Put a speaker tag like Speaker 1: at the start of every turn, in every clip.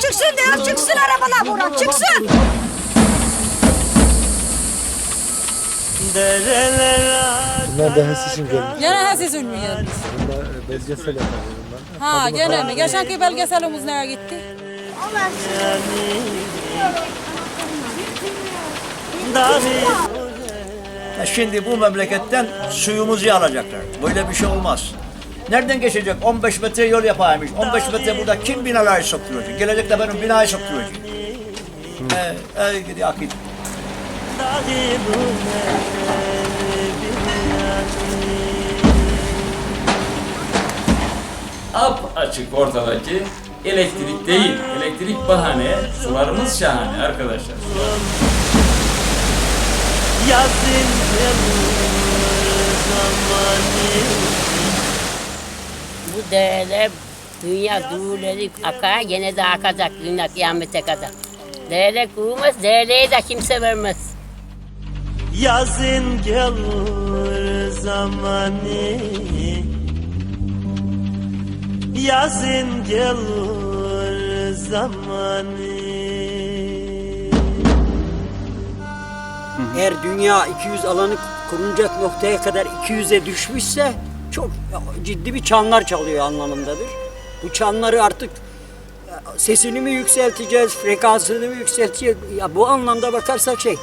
Speaker 1: diyor çıksın arabalar buradan çıksın.
Speaker 2: Bunlar da HES için gelmiş.
Speaker 3: Gene HES için mi gelmiş?
Speaker 2: Bunlar e, belgesel yapar bunlar.
Speaker 3: Ha gene mi? Geçenki belgeselimiz nereye gitti?
Speaker 4: Şimdi bu memleketten suyumuzu alacaklar. Böyle bir şey olmaz. Nereden geçecek? 15 metre yol yapaymış. 15 metre burada kim binaları sokturuyor? Gelecek de benim binayı sokturuyor. Ee, ee, gidiyor akit.
Speaker 5: Ap açık ortadaki elektrik değil, elektrik bahane, sularımız şahane arkadaşlar.
Speaker 6: Yazın zamanı
Speaker 7: Bu değerler dünya duruları akar gene de akacak dünya kıyamete kadar. Değerler kurulmaz, değerleri de kimse vermez.
Speaker 6: Yazın gelir zamanı Yazın gelir zamanı
Speaker 8: Eğer dünya 200 alanı korunacak noktaya kadar 200'e düşmüşse çok ciddi bir çanlar çalıyor anlamındadır. Bu çanları artık sesini mi yükselteceğiz, frekansını mı yükselteceğiz? Ya bu anlamda bakarsak şey,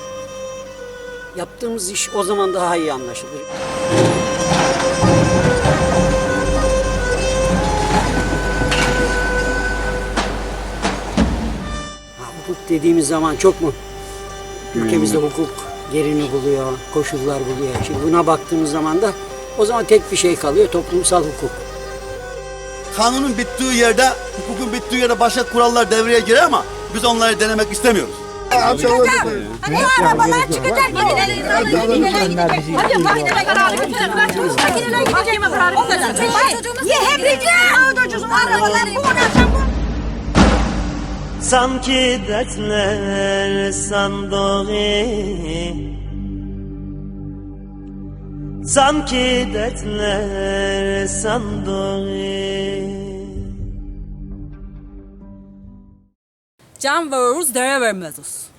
Speaker 8: yaptığımız iş o zaman daha iyi anlaşılır. Ha, hukuk dediğimiz zaman çok mu Ülkemizde hukuk yerini buluyor, koşullar buluyor. Şimdi buna baktığımız zaman da o zaman tek bir şey kalıyor, toplumsal hukuk.
Speaker 9: Kanunun bittiği yerde, hukukun bittiği yerde başka kurallar devreye girer ama biz onları denemek istemiyoruz.
Speaker 1: Hadi o arabalar çıkacak makineler gidecek. Hadi makineler kararı Makineler gidecek O kadar. Ye hep Ağdacısın arabalar bu kadar.
Speaker 6: Sanki dertler sandığı Sanki dertler sandığı
Speaker 3: Can veririz, dere vermezuz.